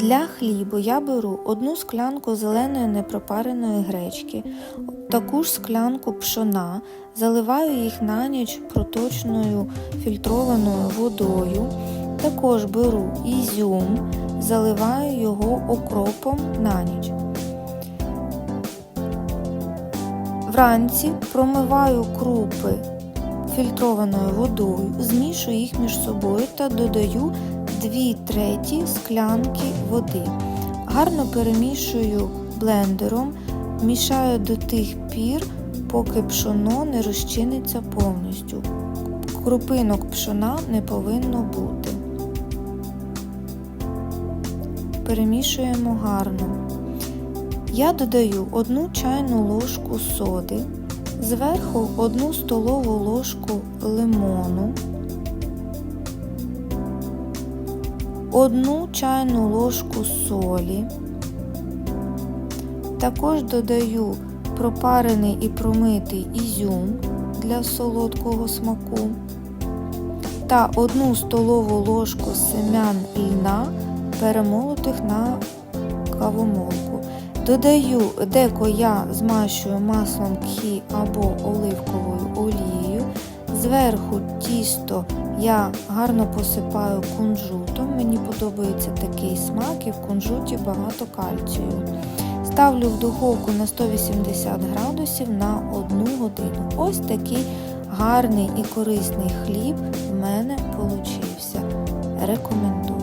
Для хлібу я беру одну склянку зеленої непропареної гречки, таку ж склянку пшона, заливаю їх на ніч проточною фільтрованою водою. Також беру ізюм, заливаю його окропом на ніч. Вранці промиваю крупи фільтрованою водою, змішую їх між собою та додаю 2 треті склянки води. Гарно перемішую блендером, мішаю до тих пір, поки пшоно не розчиниться повністю. Крупинок пшона не повинно бути. Перемішуємо гарно. Я додаю 1 чайну ложку соди, зверху 1 столову ложку лимону, 1 чайну ложку солі. Також додаю пропарений і промитий ізюм для солодкого смаку та 1 столову ложку семян льна, перемолотих на кавомолку. Додаю, деко я змащую маслом кхі або оливковою. Зверху тісто я гарно посипаю кунжутом. Мені подобається такий смак і в кунжуті багато кальцію. Ставлю в духовку на 180 градусів на 1 годину. Ось такий гарний і корисний хліб в мене получився. Рекомендую.